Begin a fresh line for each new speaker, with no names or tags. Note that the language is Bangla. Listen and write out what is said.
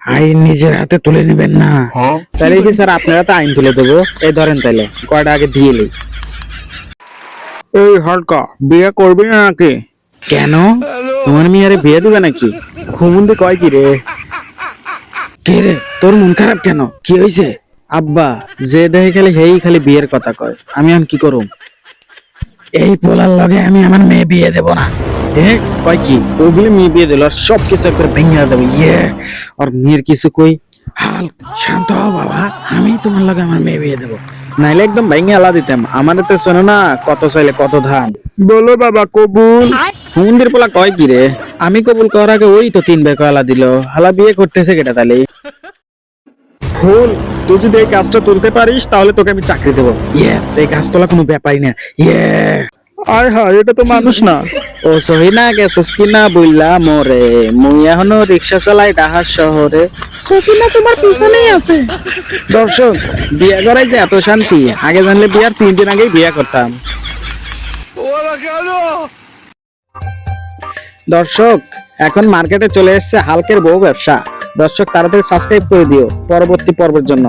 আইন নিজের হাতে তুলে নেবেন না।
তাহলে কি স্যার আপনারা তো আইন তুলে দেবো। এই ধরেন তাহলে কয়টা আগে দিয়ে লি এই হলকা বিয়ে করবি না নাকি?
কেন?
তোমার মেয়ারে বিয়ে দিবে নাকি? হুমুন্দি কয় কি রে?
কে রে? তোর মন খারাপ কেন? কি হয়েছে
আব্বা যে দেখে খালি হেই খালি বিয়ের কথা কয় আমি এখন কি করুম?
এই পোলার লগে আমি আমার মেয়ে বিয়ে দেব না।
কয় কি? ওগুলি মেয়ে বিয়ে দিল আর সব কিছু একবার ভেঙে দেবে। ইয়ে আর মেয়ের কিছু কই?
হাল শান্ত হও বাবা আমি তোমার লগে আমার মেয়ে বিয়ে দেব।
নাইলে একদম ভেঙে আলা দিতাম। আমার তো শোনো না কত চাইলে কত ধান। বলো বাবা কবুল। হুমন্দির পোলা কয় কি রে? আমি কবুল করার আগে ওই তো তিন বের আলা দিল। হালা বিয়ে করতেছে কেটা তাহলে? ফুল তুই যদি এই কাজটা তুলতে পারিস তাহলে তোকে আমি চাকরি দেবো।
ইয়েস এই গাছ তোলা কোনো ব্যাপারই না। ইয়ে
আয় হায় এটা তো মানুষ না। ও সহিনা গেছিস কিনা বইলা মোরে। মুই এখনও রিক্সা চালাই ডাহার শহরে। সকিনা তোমার পিছনেই আছে। দর্শক বিয়ে করাই যে এত শান্তি আগে জানলে বিয়ার তিন দিন আগেই বিয়ে করতাম। দর্শক এখন মার্কেটে চলে এসেছে হালকের বউ ব্যবসা। দর্শক তাড়াতাড়ি সাবস্ক্রাইব করে দিও পরবর্তী পর্বের জন্য।